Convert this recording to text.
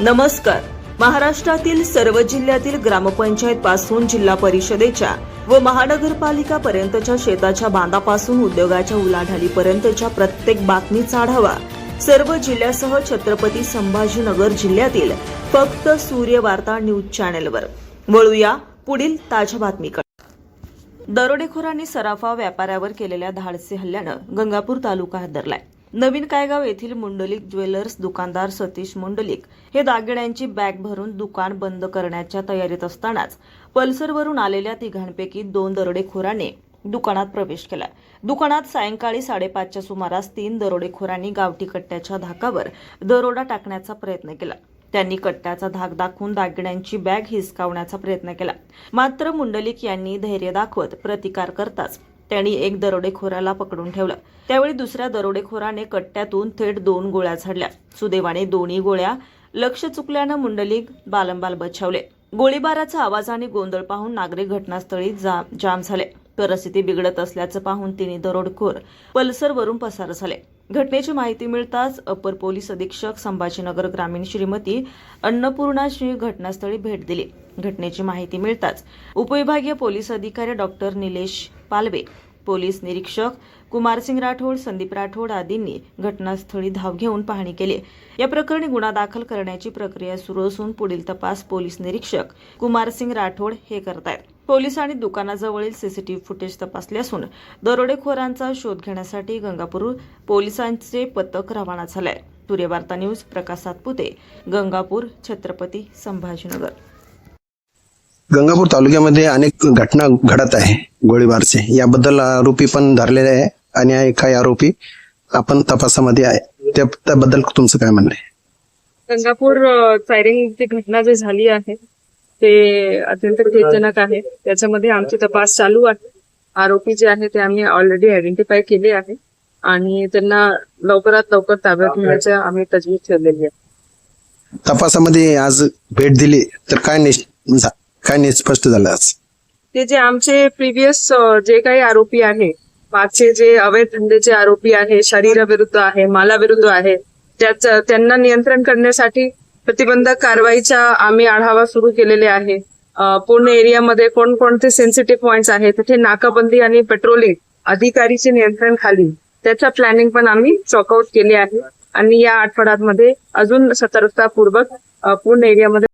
नमस्कार. महाराष्ट्रातील सर्व जिल्ह्यातील ग्रामपंचायत पासून जिल्हा परिषदेच्या व महानगरपालिका पर्यंतच्या शेताच्या बांधापासून उद्योगाच्या उलाढालीपर्यंतच्या प्रत्येक बातमीचा आढावा सर्व जिल्ह्यासह छत्रपती संभाजीनगर जिल्ह्यातील फक्त सूर्य वार्ता न्यूज चॅनेलवर. वळूया पुढील ताज्या बातमीकडे. दरोडेखोरांनी सराफा व्यापाऱ्यावर केलेल्या धाडसी हल्ल्यानं गंगापूर तालुका हादरलाय. नवीन कायगाव येथील मुंडलिक ज्वेलर्स दुकानदार सतीश मुंडलिक हे दागिण्यांची बॅग भरून दुकान बंद करण्याच्या तयारीत असतानाच पल्सरवरून आलेल्या तिघांपैकी दोन दरोडेखोरांनी दुकानात प्रवेश केला. दुकानात सायंकाळी साडेपाचच्या सुमारास तीन दरोडेखोरांनी गावठी कट्ट्याच्या धाकावर दरोडा टाकण्याचा प्रयत्न केला. त्यांनी कट्ट्याचा धाक दाखवून दागिन्यांची बॅग हिसकावण्याचा प्रयत्न केला. मात्र मुंडलिक यांनी धैर्य दाखवत प्रतिकार करताच त्यांनी एक दरोडेखोराला पकडून ठेवलं. त्यावेळी दुसऱ्या दरोडेखोराने कट्ट्यातून थेट दोन गोळ्या झाडल्या. सुदैवाने दोन्ही गोळ्या लक्ष चुकल्यानं मुंडलिक बालंबाल बचावले. गोळीबाराचा आवाज आणि गोंधळ पाहून नागरिक घटनास्थळी जाम झाले. परिस्थिती बिघडत असल्याचं पाहून तिने दरोडखोर पल्सरवरून पसार झाले. घटनेची माहिती मिळताच अपर पोलीस अधीक्षक संभाजीनगर ग्रामीण श्रीमती अन्नपूर्णा श्री घटनास्थळी भेट दिली. घटनेची माहिती मिळताच उपविभागीय पोलीस अधिकारी डॉक्टर निलेश पालवे पोलीस निरीक्षक कुमारसिंग राठोड संदीप राठोड आदींनी घटनास्थळी धाव घेऊन पाहणी केली. या प्रकरणी गुन्हा दाखल करण्याची प्रक्रिया सुरू असून पुढील तपास पोलीस निरीक्षक कुमारसिंग राठोड हे करतायत. पोलिसांनी दुकानाजवळील सीसीटीव्ही फुटेज तपासले असून दरोडेखोरांचा शोध घेण्यासाठी गंगापूर पोलिसांचे पथक रवाना झालंय. सूर्यवार्ता न्यूज प्रकाश सातपुते गंगापूर छत्रपती संभाजीनगर. गंगापूर तालुक्यामध्ये अनेक घटना घडत आहे गोळीबारचे. याबद्दल आरोपी पण धरलेले आहे आणि काही आरोपी आपण तपासामध्ये आहे. त्या त्याबद्दल तुमचं काय म्हणणं आहे? गंगापूर अ, फायरिंग ची घटना जी झाली आहे ते अत्यंत खेदजनक आहे. त्याच्यामध्ये आमचे तपास चालू आहे. आरोपी जे आहे ते आम्ही ऑलरेडी आयडेंटिफाय केले आहे. आणि त्यांना लवकरात लवकर ताब्यात घेण्याची आम्ही तजवीज ठेवलेली आहे. तपासामध्ये आज भेट दिली तर काय निश काय नाही स्पष्ट झालं आज. ते जे आमचे प्रिव्हियस जे काही आरोपी आहे मागचे जे अवैध धंदेचे आरोपी आहे शरीराविरुद्ध आहे मालाविरुद्ध आहे त्याच त्यांना नियंत्रण करण्यासाठी प्रतिबंधक कारवाईचा आम्ही आढावा सुरू केलेले आहे. पूर्ण एरियामध्ये कोणकोणते सेन्सिटिव्ह पॉइंट्स आहेत तिथे नाकाबंदी आणि पेट्रोलिंग अधिकारीचे नियंत्रण खाली त्याचा प्लॅनिंग पण आम्ही चॉकआउट केले आहे. आणि या आठवड्यामध्ये अजून सतर्कतापूर्वक पूर्ण एरियामध्ये